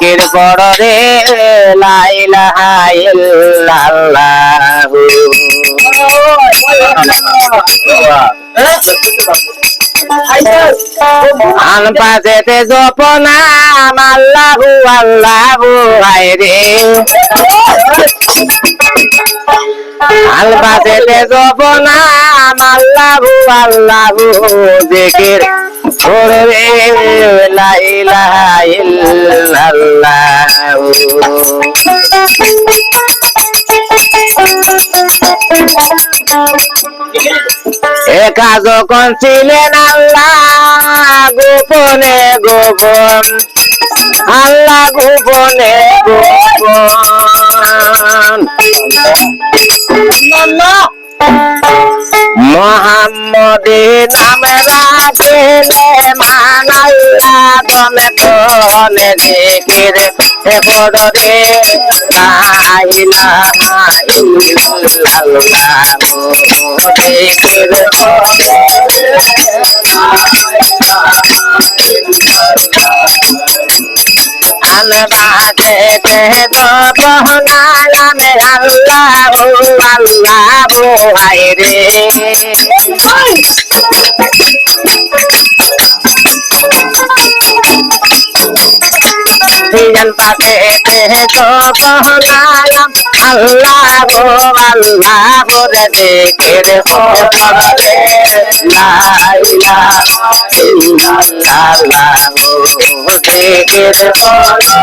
জিকির পড় রে লাইলাহা ইল্লাল্লাহু আন পাশেতে জপনা আল্লাহু আল্লাহু হায়রে। আল পাশেতে জপনা আল্লাহু আল্লাহু জিকির। করবে লা ইলাহা ইল্লাল্লাহু একা যখন ছিলেন আল্লাহ গোপনে গোপন আল্লাহ গোপনে গোপন মোহাম্মদে নামে রাখেলে মানাইয়া দমে তনে জিকির লাইলা ইল্লাল্লাহু জিকির আলবাদে তে দোপনা নামে আল্লাহু আল্লাহু হায়রে সিজন পাশে তে নাম আল্লাহু আল্লাহু রে জিকির পড়ে লা ইলাহা ইল্লাল্লাহু জিকির পড়ে